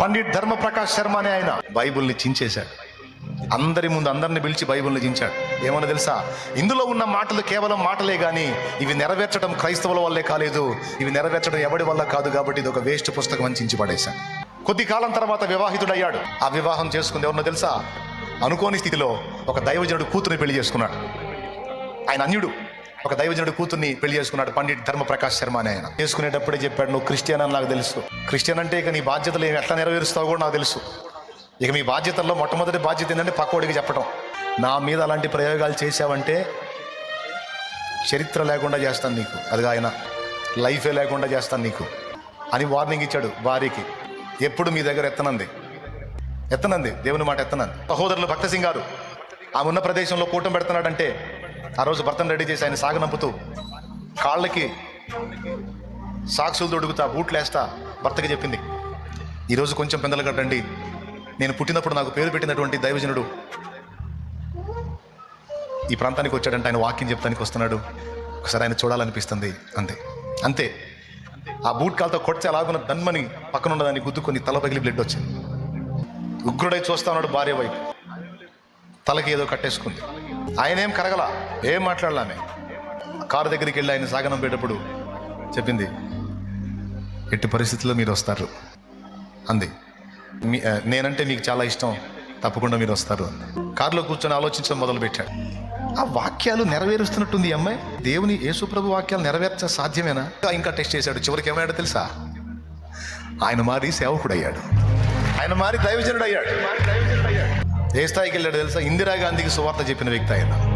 పండిట్ ధర్మప్రకాష్ శర్మ అనే ఆయన బైబుల్ని చించేశాడు. అందరి ముందు అందరిని పిలిచి బైబుల్ని చించాడు. ఏమన్నా తెలుసా? ఇందులో ఉన్న మాటలు కేవలం మాటలే కానీ ఇవి నెరవేర్చడం క్రైస్తవుల వల్లే కాలేదు. ఇవి నెరవేర్చడం ఎవడి వల్ల కాదు కాబట్టి ఇది ఒక వేస్ట్ పుస్తకం అని చించి పడేశాడు. కొద్ది కాలం తర్వాత వివాహితుడయ్యాడు. ఆ వివాహం చేసుకుంది ఎవరినో తెలుసా? అనుకోని స్థితిలో ఒక దైవజనుడు కూతురిని పెళ్ళి చేసుకున్నాడు. ఆయన అన్యుడు. ఒక దైవజనుడు కూతుర్ని పెళ్ళి చేసుకున్నాడు పండిట్ ధర్మప్రకాష్ శర్మ అని ఆయన. చేసుకునేటప్పుడే చెప్పాడు నువ్వు క్రిస్టియన్ అని నాకు తెలుసు. క్రిస్టియన్ అంటే ఇక నీ బాధ్యతలు ఎట్లా నెరవేరుస్తావు కూడా నాకు తెలుసు. ఇక మీ బాధ్యతల్లో మొట్టమొదటి బాధ్యత ఏంటంటే పక్కోడికి చెప్పడం నా మీద అలాంటి ప్రయోగాలు చేశావంటే చరిత్ర లేకుండా చేస్తాను నీకు. అది ఆయన లైఫే లేకుండా చేస్తాను నీకు. అని వార్నింగ్ ఇచ్చాడు భార్యకి. ఎప్పుడు మీ దగ్గర ఎత్తనంది? ఎత్తనంది? దేవుని మాట ఎత్తనంది? సహోదరులు భక్త సింగ్ గారు ఆమె ఉన్న ప్రదేశంలో కూటం పెడుతున్నాడంటే ఆ రోజు భర్తను రెడీ చేసి ఆయన సాగనంపుతూ కాళ్ళకి సాక్సులు తొడుగుతా బూట్లు వేస్తా భర్తకి చెప్పింది. ఈరోజు కొంచెం పెందలు కట్టండి నేను పుట్టినప్పుడు నాకు పేరు పెట్టినటువంటి దైవజనుడు ఈ ప్రాంతానికి వచ్చాడంటే ఆయన వాక్యం చెప్తానికి వస్తున్నాడు. ఒకసారి ఆయన చూడాలనిపిస్తుంది. అంతే. అంతే. ఆ బూట్ కాలతో కొడితే అలాగున్న దన్మని పక్కన ఉన్నదాన్ని గుద్దుకొని తల పగిలి బ్లడ్ వచ్చింది. ఉగ్రుడై చూస్తా ఉన్నాడు భార్య వైపు. తలకి ఏదో కట్టేసుకుంది. ఆయన ఏం కరగల. ఏం మాట్లాడలా కారు దగ్గరికి వెళ్ళి ఆయన సాగనంపేటప్పుడు చెప్పింది ఎట్టి పరిస్థితుల్లో మీరు వస్తారు అంది. మీ నేనంటే మీకు చాలా ఇష్టం తప్పకుండా మీరు వస్తారు అంది కారులో కూర్చొని ఆలోచించడం మొదలుపెట్టాడు. ఆ వాక్యాలు నెరవేరుస్తున్నట్టుంది అమ్మాయి? దేవుని యేసుప్రభు వాక్యాలు నెరవేర్చ సాధ్యమేనా? ఇంకా టెస్ట్ చేశాడు. చివరికి ఏమయ్యాడో తెలుసా? ఆయన మారి సేవకుడయ్యాడు. ఆయన మారి దైవజనుడు అయ్యాడు ఏ స్థాయికి వెళ్ళాడు తెలుసా? ఇందిరాగాంధీకి సువార్త చెప్పిన వ్యక్తి ఆయన.